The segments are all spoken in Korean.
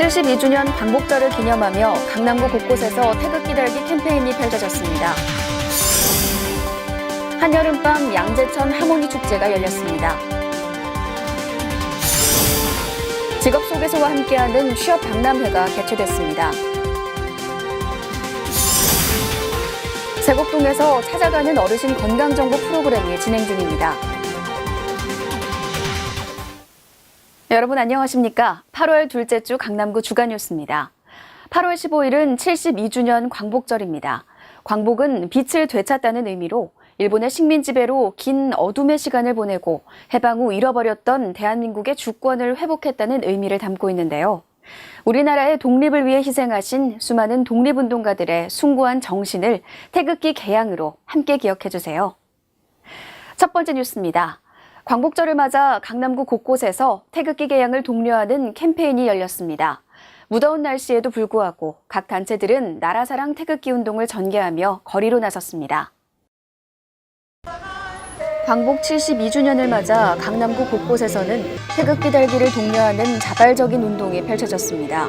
72주년 광복절을 기념하며 강남구 곳곳에서 태극기 달기 캠페인이 펼쳐졌습니다. 한여름밤 양재천 하모니 축제가 열렸습니다. 직업 소개서와 함께하는 취업 박람회가 개최됐습니다. 세곡동에서 찾아가는 어르신 건강정보 프로그램이 진행 중입니다. 여러분 안녕하십니까? 8월 둘째 주 강남구 주간 뉴스입니다. 8월 15일은 72주년 광복절입니다. 광복은 빛을 되찾다는 의미로 일본의 식민 지배로 긴 어둠의 시간을 보내고 해방 후 잃어버렸던 대한민국의 주권을 회복했다는 의미를 담고 있는데요. 우리나라의 독립을 위해 희생하신 수많은 독립운동가들의 숭고한 정신을 태극기 개양으로 함께 기억해 주세요. 첫 번째 뉴스입니다. 광복절을 맞아 강남구 곳곳에서 태극기 개양을 독려하는 캠페인이 열렸습니다. 무더운 날씨에도 불구하고 각 단체들은 나라사랑 태극기 운동을 전개하며 거리로 나섰습니다. 광복 72주년을 맞아 강남구 곳곳에서는 태극기 달기를 독려하는 자발적인 운동이 펼쳐졌습니다.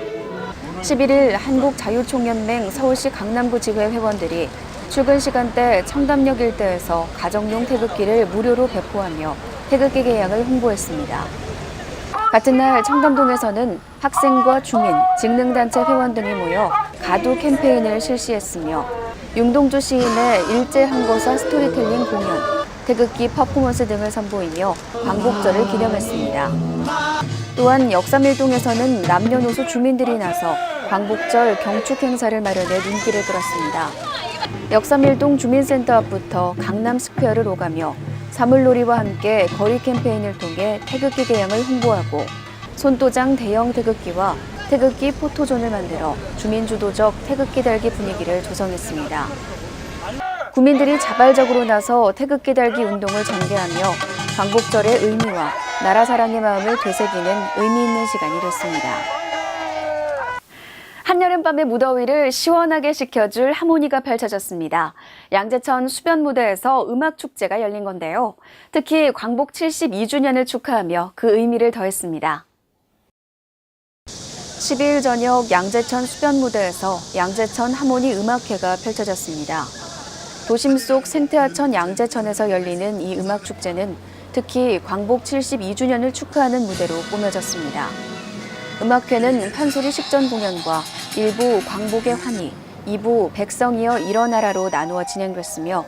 11일 한국자유총연맹 서울시 강남구 지회 회원들이 출근 시간대 청담역 일대에서 가정용 태극기를 무료로 배포하며 태극기 개양을 홍보했습니다. 같은 날 청담동에서는 학생과 주민, 직능단체 회원 등이 모여 가두 캠페인을 실시했으며 윤동주 시인의 일제항거사 스토리텔링 공연, 태극기 퍼포먼스 등을 선보이며 광복절을 기념했습니다. 또한 역삼일동에서는 남녀노소 주민들이 나서 광복절 경축 행사를 마련해 눈길을 끌었습니다. 역삼일동 주민센터 앞부터 강남 스퀘어를 오가며 사물놀이와 함께 거리 캠페인을 통해 태극기 개양을 홍보하고 손도장 대형 태극기와 태극기 포토존을 만들어 주민주도적 태극기 달기 분위기를 조성했습니다. 구민들이 자발적으로 나서 태극기 달기 운동을 전개하며 광복절의 의미와 나라 사랑의 마음을 되새기는 의미 있는 시간이 됐습니다. 한여름밤의 무더위를 시원하게 식혀줄 하모니가 펼쳐졌습니다. 양재천 수변 무대에서 음악 축제가 열린 건데요. 특히 광복 72주년을 축하하며 그 의미를 더했습니다. 12일 저녁 양재천 수변 무대에서 양재천 하모니 음악회가 펼쳐졌습니다. 도심 속 생태하천 양재천에서 열리는 이 음악 축제는 특히 광복 72주년을 축하하는 무대로 꾸며졌습니다. 음악회는 판소리 식전 공연과 일부 광복의 환희, 2부 백성이여 일어나라로 나누어 진행됐으며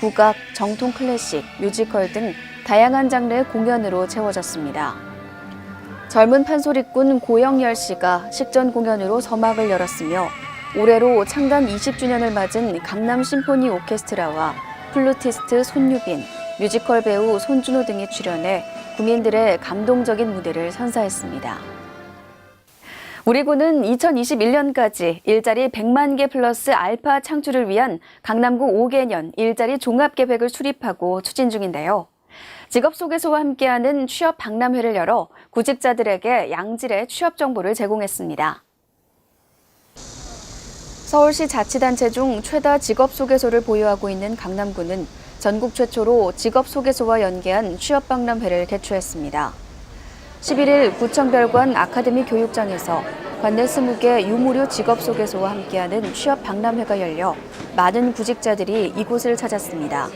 국악, 정통 클래식, 뮤지컬 등 다양한 장르의 공연으로 채워졌습니다. 젊은 판소리꾼 고영열 씨가 식전 공연으로 서막을 열었으며 올해로 창단 20주년을 맞은 강남 심포니 오케스트라와 플루티스트 손유빈, 뮤지컬 배우 손준호 등이 출연해 국민들의 감동적인 무대를 선사했습니다. 우리 군은 2021년까지 일자리 100만 개 플러스 알파 창출을 위한 강남구 5개년 일자리 종합 계획을 수립하고 추진 중인데요. 직업 소개서와 함께하는 취업 박람회를 열어 구직자들에게 양질의 취업 정보를 제공했습니다. 서울시 자치단체 중 최다 직업 소개소를 보유하고 있는 강남구는 전국 최초로 직업 소개소와 연계한 취업 박람회를 개최했습니다. 11일 구청별관 아카데미 교육장에서 관내 20개 유무료 직업소개소와 함께하는 취업 박람회가 열려 많은 구직자들이 이곳을 찾았습니다.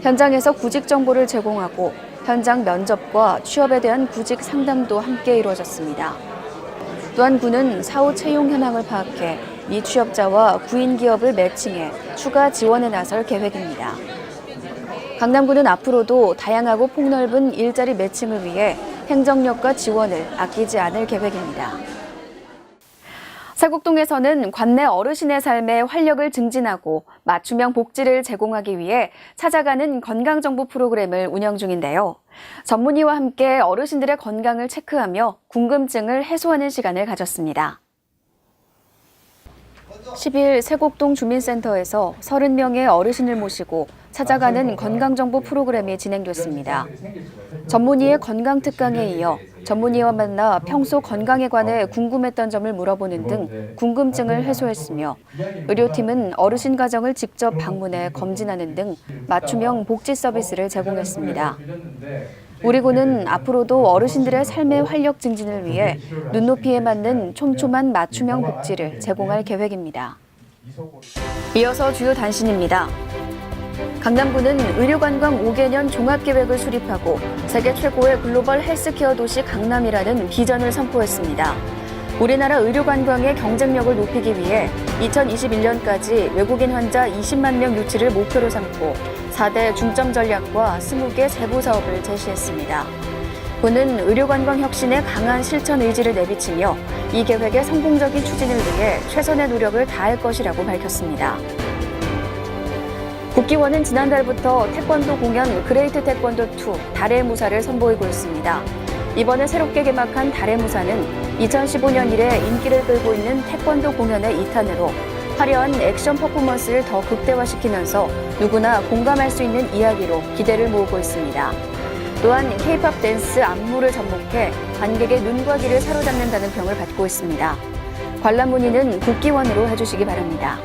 현장에서 구직 정보를 제공하고 현장 면접과 취업에 대한 구직 상담도 함께 이루어졌습니다. 또한 구는 사후 채용 현황을 파악해 미취업자와 구인 기업을 매칭해 추가 지원에 나설 계획입니다. 강남구는 앞으로도 다양하고 폭넓은 일자리 매칭을 위해 행정력과 지원을 아끼지 않을 계획입니다. 세곡동에서는 관내 어르신의 삶에 활력을 증진하고 맞춤형 복지를 제공하기 위해 찾아가는 건강정보 프로그램을 운영 중인데요. 전문의와 함께 어르신들의 건강을 체크하며 궁금증을 해소하는 시간을 가졌습니다. 10일 세곡동 주민센터에서 30명의 어르신을 모시고 찾아가는 건강정보 프로그램이 진행됐습니다. 전문의의 건강 특강에 이어 전문의와 만나 평소 건강에 관해 궁금했던 점을 물어보는 등 궁금증을 해소했으며 의료팀은 어르신 가정을 직접 방문해 검진하는 등 맞춤형 복지 서비스를 제공했습니다. 우리 군은 앞으로도 어르신들의 삶의 활력 증진을 위해 눈높이에 맞는 촘촘한 맞춤형 복지를 제공할 계획입니다. 이어서 주요 단신입니다. 강남구는 의료관광 5개년 종합계획을 수립하고 세계 최고의 글로벌 헬스케어 도시 강남이라는 비전을 선포했습니다. 우리나라 의료관광의 경쟁력을 높이기 위해 2021년까지 외국인 환자 20만 명 유치를 목표로 삼고 4대 중점 전략과 20개 세부 사업을 제시했습니다. 군은 의료관광 혁신에 강한 실천 의지를 내비치며 이 계획의 성공적인 추진을 위해 최선의 노력을 다할 것이라고 밝혔습니다. 국기원은 지난달부터 태권도 공연 그레이트 태권도 2 달의 무사를 선보이고 있습니다. 이번에 새롭게 개막한 달의 무사는 2015년 이래 인기를 끌고 있는 태권도 공연의 2탄으로 화려한 액션 퍼포먼스를 더 극대화시키면서 누구나 공감할 수 있는 이야기로 기대를 모으고 있습니다. 또한 K-팝 댄스 안무를 접목해 관객의 눈과 귀를 사로잡는다는 평을 받고 있습니다. 관람 문의는 국기원으로 해주시기 바랍니다.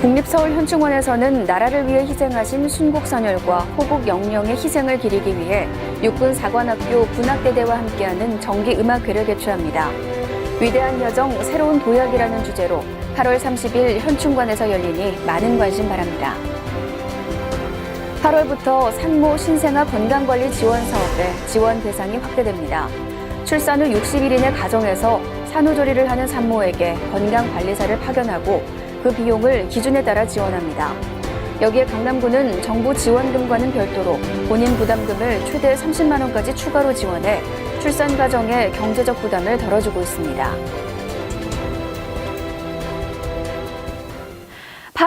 국립서울현충원에서는 나라를 위해 희생하신 순국선열과 호국 영령의 희생을 기리기 위해 육군 사관학교 군악대대와 함께하는 정기음악회를 개최합니다. 위대한 여정 새로운 도약이라는 주제로 8월 30일 현충관에서 열리니 많은 관심 바랍니다. 8월부터 산모 신생아 건강관리 지원 사업에 지원 대상이 확대됩니다. 출산 후 60일인의 가정에서 산후조리를 하는 산모에게 건강관리사를 파견하고 그 비용을 기준에 따라 지원합니다. 여기에 강남구는 정부 지원금과는 별도로 본인 부담금을 최대 30만 원까지 추가로 지원해 출산 가정의 경제적 부담을 덜어주고 있습니다.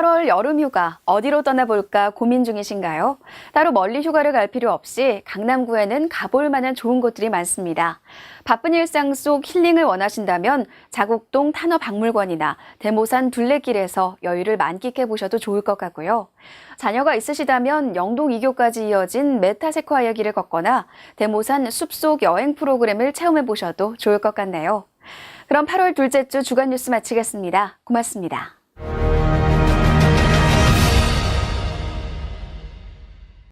8월 여름 휴가 어디로 떠나볼까 고민 중이신가요? 따로 멀리 휴가를 갈 필요 없이 강남구에는 가볼 만한 좋은 곳들이 많습니다. 바쁜 일상 속 힐링을 원하신다면 자곡동 탄어박물관이나 대모산 둘레길에서 여유를 만끽해 보셔도 좋을 것 같고요. 자녀가 있으시다면 영동 2교까지 이어진 메타세콰이어 길을 걷거나 대모산 숲속 여행 프로그램을 체험해 보셔도 좋을 것 같네요. 그럼 8월 둘째 주 주간 뉴스 마치겠습니다. 고맙습니다.